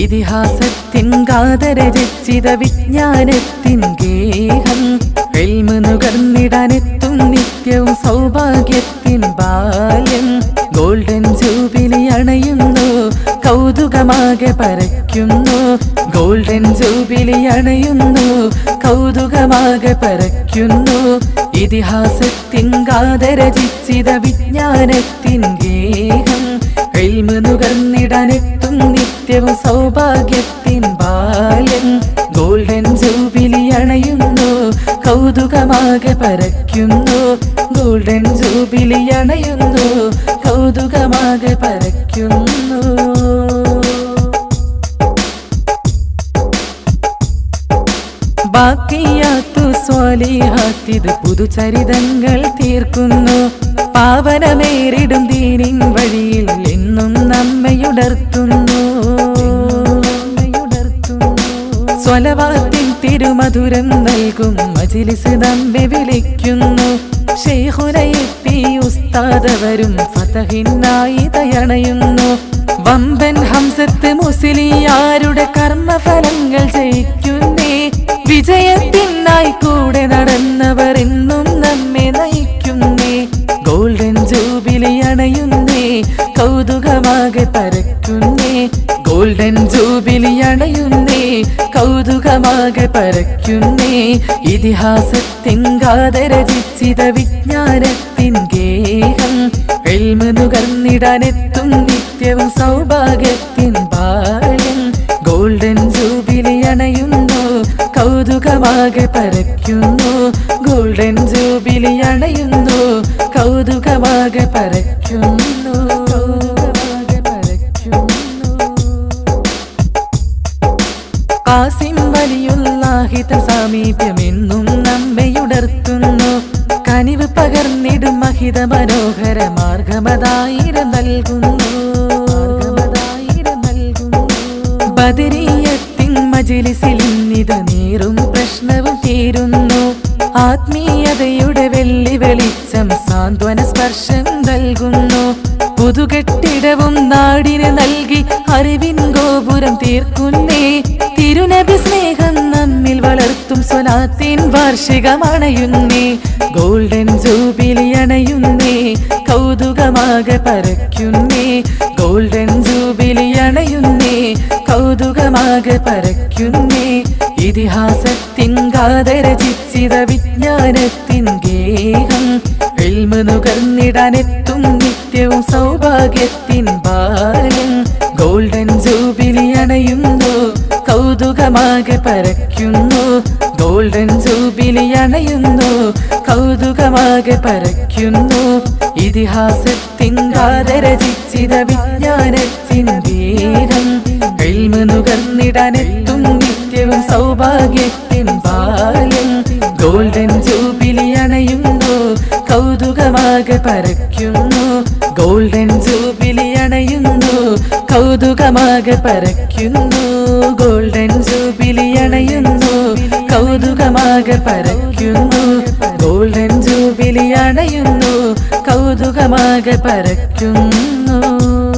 ഇതിഹാസത്തിൻ ഗാതരചിത വിജ്ഞാനത്തിൻ ഗേഹം. എൽമ് നുകർന്നിടാനെത്തും നിത്യവും സൗഭാഗ്യത്തിൻ ബാല്യം. ഗോൾഡൻ ജൂബിലി അണയുന്നു കൗതുകമാകെ പരയ്ക്കുന്നു. ഗോൾഡൻ ജൂബിലി അണയുന്നു കൗതുകമാകെ പരയ്ക്കുന്നു. ഇതിഹാസത്തിൻ ഗാതരചിത വിജ്ഞാനത്തിൻ ഗേഹം. എൽമ് നിത്യവും സൗഭാഗ്യത്തിൻ ബാലൻ ഗോൾഡൻ ജൂബിലി അണയുന്നു കൗതുകമാകെ പരയ്ക്കുന്നു. ഗോൾഡൻ ജൂബിലി അണയുന്നു കൗതുകമാകെ പരയ്ക്കുന്നു. ബാക്കിയാത്തു സ്വാലിഹാത്തിത് പുതുചരിതങ്ങൾ തീർക്കുന്നു. പാവനമേറിടും ദീനിൻ വഴിയിൽ എന്നും നമ്മയുണർത്തുന്നു. സ്വലവാത്തിൻ തിരുമധുരം നൽകും. മജിലിസ് നമ്മെ വിളിക്കുന്നു. ഷെയ്ഖുനയെത്തി ഉസ്താദവരും ഫതഹിനായി തയണയുന്നു. വമ്പൻ ഹംസത്ത് മുസ്ലിയാരുടെ കർമ്മഫലങ്ങൾ ജയിക്കുന്നേ. വിജയത്തിനായി കൂടെ നടന്നവർ എന്നും നമ്മെ നയിക്കുന്നേ. ഗോൾഡൻ ജൂബിലി അണയുന്നേ. കൗതുകമാകെ പരക്കുന്നേ. ഗോൾഡൻ ജൂബിലി അണയുന്നേ. കൗതുകമാകെ പരക്കുന്നേ ഇതിഹാസത്തിൻ ഗാതരചിത വിജ്ഞാനത്തിൻ ഗേഹം. എൽമ നുകർന്നിടാനെത്തും നിത്യവും സൗഭാഗ്യത്തിൻ ബാല്യം. ഗോൾഡൻ ജൂബിലി അണയുന്നു കൗതുകമാകെ പരക്കുന്നു ഗോൾഡൻ ജൂബിലി അണയുന്നു കൗതുകമാകെ പരയ്ക്കുന്നു. കാസിം വലിയുള്ളാഹിത സാമീപ്യമെന്നും നമ്മയുടർത്തുന്നു കനിവ് പകർന്നിടും മഹിത മനോഹര മാർഗമതായിരം നൽകുന്നു. ബദരീയത്തിൻ മജിലിസിൽ ഇന്നിത നീറും പ്രശ്നവും തീരുന്നു. ആത്മീയതയുടെ വെള്ളി വെളിച്ചം സാന്ത്വന സ്പർശം നൽകുന്നു. പുതുകെട്ടിടവും നാടിന് നൽകി അറിവിൻ ഗോപുരം തീർക്കുന്നേ. തിരുനബി സ്നേഹം നമ്മിൽ വളർത്തും സ്വലാത്തിൻ വാർഷികമണയുന്നേ. ഗോൾഡൻ ജൂബിലി അണയുന്നേ. കൗതുകമാകെ പരയ്ക്കുന്നേ. ഗോൾഡൻ ജൂബിലി അണയുന്നേ. കൗതുകമാകെ പരയ്ക്കുന്നേ. ഇതിഹാസത്തിൻ കാതരചിച്ചിത വിജ്ഞാനത്തിൻ ഗേഹം. ഫിൽമ നുകർന്നിടാനെത്തും നിത്യവും സൗഭാഗ്യത്തിൻ ബാല്യം ഗോൾഡൻ ജൂബിലി അണയുന്നു. കൗതുകമാകെ പരയ്ക്കുന്നു. ഗോൾഡൻ ജൂബിലി അണയുന്നു. കൗതുകമാകെ പരയ്ക്കുന്നു. ഇതിഹാസത്തിൻ ഗാതരചിത വിജ്ഞാനത്തിൻ വീരം. എൽമ് നുകർന്നിടാനെത്തും നിത്യവും സൗഭാഗ്യത്തിൻ ബാലം ഗോൾഡൻ ജൂബിലി അണയുന്നു. കൗതുകമാകെ പരയ്ക്കുന്നു. ഗോൾഡൻ ജൂബിലി അണയുന്നു. കൗതുകമാകെ പരയ്ക്കുന്നു. ഗോൾഡൻ ജൂബിലി അണയുന്നു. കൗതുകമാകെ പരയ്ക്കുന്നു. ഗോൾഡൻ ജൂബിലി അണയുന്നു. കൗതുകമാകെ പരയ്ക്കുന്നു.